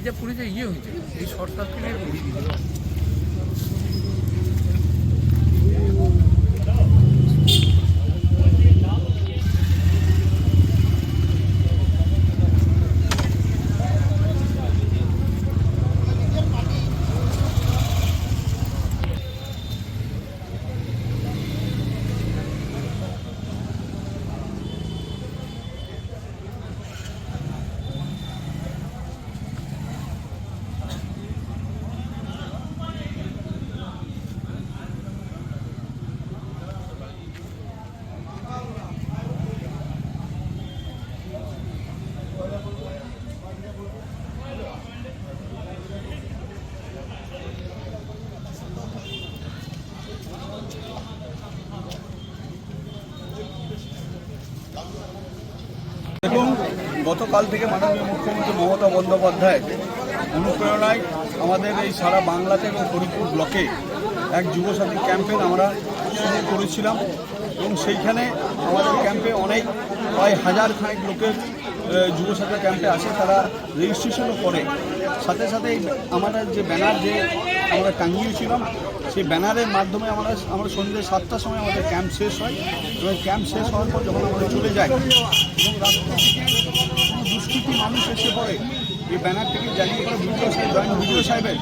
এটা পুরী যে ইয়ে হয়েছে এই শর্ট সার্কিটের দেখুন গতকাল থেকে মাননীয় মুখ্যমন্ত্রী মমতা বন্দ্যোপাধ্যায় অনুপ্রেরণায় আমাদের এই সারা বাংলাতে এবং ফরিদপুর ব্লকে এক যুবসাথী ক্যাম্পেন আমরা শুরু করেছিলাম। এবং সেইখানে আমাদের ক্যাম্পে অনেক, প্রায় হাজার খানেক লোকের যুবসাথী ক্যাম্পে আসে। তারা রেজিস্ট্রেশনও করে। সাথে সাথে আমার যে ব্যানার যে আমরা টাঙিয়েছিলাম সেই ব্যানারের মাধ্যমে আমরা আমরা সন্ধ্যে সাতটার সময় আমাদের ক্যাম্প শেষ হয়। এবং ক্যাম্প শেষ হওয়ার পর যখন আমরা চলে যাই, এবং রাস্তা থেকে দুষ্কৃতী মানুষ এসে পড়ে এই ব্যানারটিকে জ্বালিয়ে পড়ে বিডিও সাহেব জয়েন্ট বিডিও সাহেবের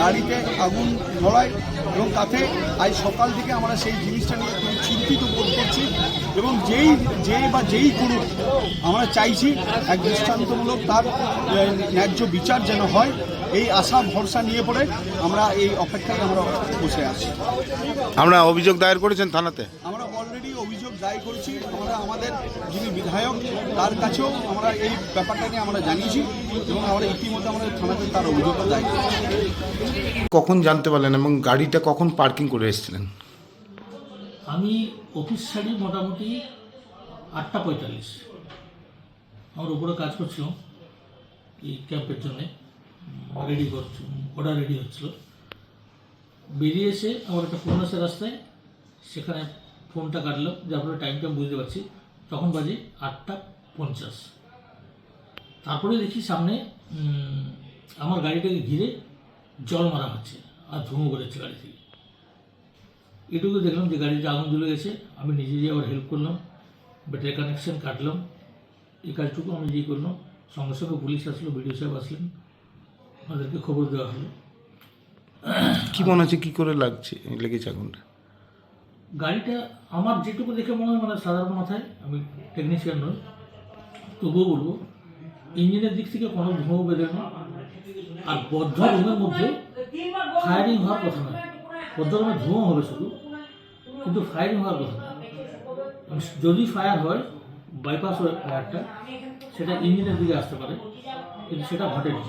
গাড়িতে আগুন ধরায় এবং তাতে আজ সকাল থেকে আমরা সেই জিনিসটা নিয়ে খুব চিন্তিত বোধ করছি এবং যেই যে বা যেই করুক আমরা চাইছি এক দৃষ্টান্তমূলক তার ন্যায্য বিচার যেন হয়। এই আশা ভরসা নিয়ে পড়ে আমরা এই অপেক্ষায় আমরা বসে আছি। আমরা অভিযোগ দায়ের করেছেন থানাতে? আমরা অভিযোগ দায় করেছি আমরা আমাদের যিনি বিধায়ক তার কাছেও আমরা এই ব্যাপারটা নিয়ে আমরা জানিয়েছি এবং আমরা ইতিমধ্যে আমাদের থানাতে তার অভিযোগটা দায় করেছি। কখন জানতে পারলেন এবং গাড়িটা কখন পার্কিং করে এসেছিলেন? আমি অফিস ছাড়ি মোটামুটি আটটা পঁয়তাল্লিশ। আমার উপরে কাজ করছিলাম এই ক্যাম্পের জন্যে। রেডি করছি অর্ডার রেডি হচ্ছিল। বেরিয়ে এসে আমার একটা ফোন আছে রাস্তায় সেখানে ফোনটা কাটলাম যার ফলে টাইমটা বুঝতে পারছি। তখন বাজে আটটা পঞ্চাশ। তারপরে দেখি সামনে আমার গাড়িটাকে ঘিরে জল মারা হচ্ছে, আর ধুমো বেরোচ্ছে গাড়ি থেকে। এটুকু দেখলাম যে গাড়িতে আগুন জ্বলে গেছে, আমি নিজে গিয়ে আবার হেল্প করলাম ব্যাটারি কানেকশন কাটলাম এই কাজটুকু আমি নিজেই করলাম। সঙ্গে সঙ্গে পুলিশ আসলো বিডিও সাহেব আসলেন আমাদেরকে খবর দেওয়া হলো। কি মনে হচ্ছে, কি করে লাগছে, লেগেছে আগুনটা? গাড়িটা আমার যেটুকু দেখে মনে হয় মানে সাধারণ মাথায় আমি টেকনিশিয়ান নই তবুও বলব ইঞ্জিনের দিক থেকে কোনো ধোঁয়া বেরোয় আর বদ্ধ রুমের মধ্যে ফায়ারিং হওয়ার কথা নয় বদ্ধ রুমে ধোঁয়া হবে শুধু কিন্তু ফায়ারিং হওয়ার কথা নয় যদি ফায়ার হয় বাইপাস হয় ফায়ারটা সেটা ইঞ্জিনের দিকে আসতে পারে কিন্তু সেটা ঘটেনি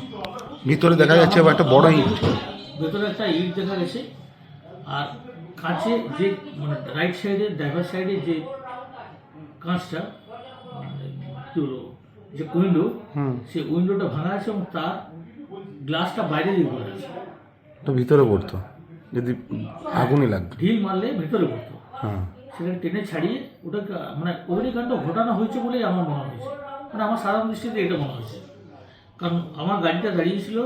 ভিতরে দেখা যাচ্ছে একটা বড় ইট ভেতরে একটা ইট দেখা গেছে আর কাছে যে মানে রাইট সাইডে ড্রাইভার সাইডে যে কাঁচটা মানে বলব যে উইন্ডো সেই উইন্ডোটা ভাঙা আছে এবং তার গ্লাসটা বাইরে দিয়ে পড়ে আছে। তো ভিতরে পড়তো যদি আগুনই লাগতো। ঢিল মারলে ভিতরে পড়তো। হ্যাঁ। সেখানে টেনে ছাড়িয়ে ওটা মানে অগ্নিকাণ্ড ঘটানো হয়েছে বলেই আমার মনে হয়েছে। মানে আমার সাধারণ দৃষ্টিতে এটা মনে হয়েছে। কারণ আমার গাড়িটা দাঁড়িয়েছিল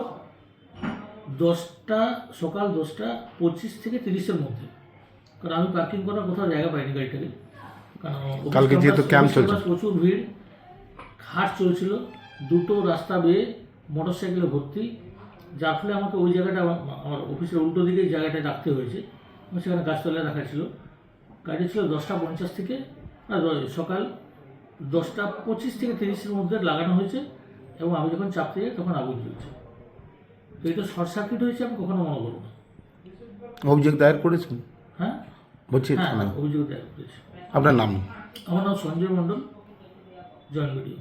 দশটা সকাল দশটা পঁচিশ থেকে তিরিশের মধ্যে। কারণ আমি পার্কিং করার কোথাও জায়গা পাইনি গাড়িটাকে কারণ কালকে যেহেতু office চলছে। প্রচুর ভিড় হাট চলছিল দুটো রাস্তা বেয়ে মোটর সাইকেলে ভর্তি যার ফলে আমাকে ওই জায়গাটা আমার অফিসের উল্টো দিকে জায়গাটা রাখতে হয়েছে। সেখানে গাছতলায় রাখা ছিল। গাড়ি ছিল দশটা পঞ্চাশ থেকে সকাল দশটা পঁচিশ থেকে তিরিশের মধ্যে লাগানো হয়েছে এবং আমি যখন চাপতে যাই তখন আগুন জ্বলছে। তো এটা শর্ট সার্কিট হয়েছে আমি কখনো মনে করব না। অভিযোগ দায়ের করেছেন? হ্যাঁ? বলছি হ্যাঁ অভিযোগ দায়ের করেছি আপনার নাম? আমার নাম সঞ্জয় মণ্ডল ভিডিও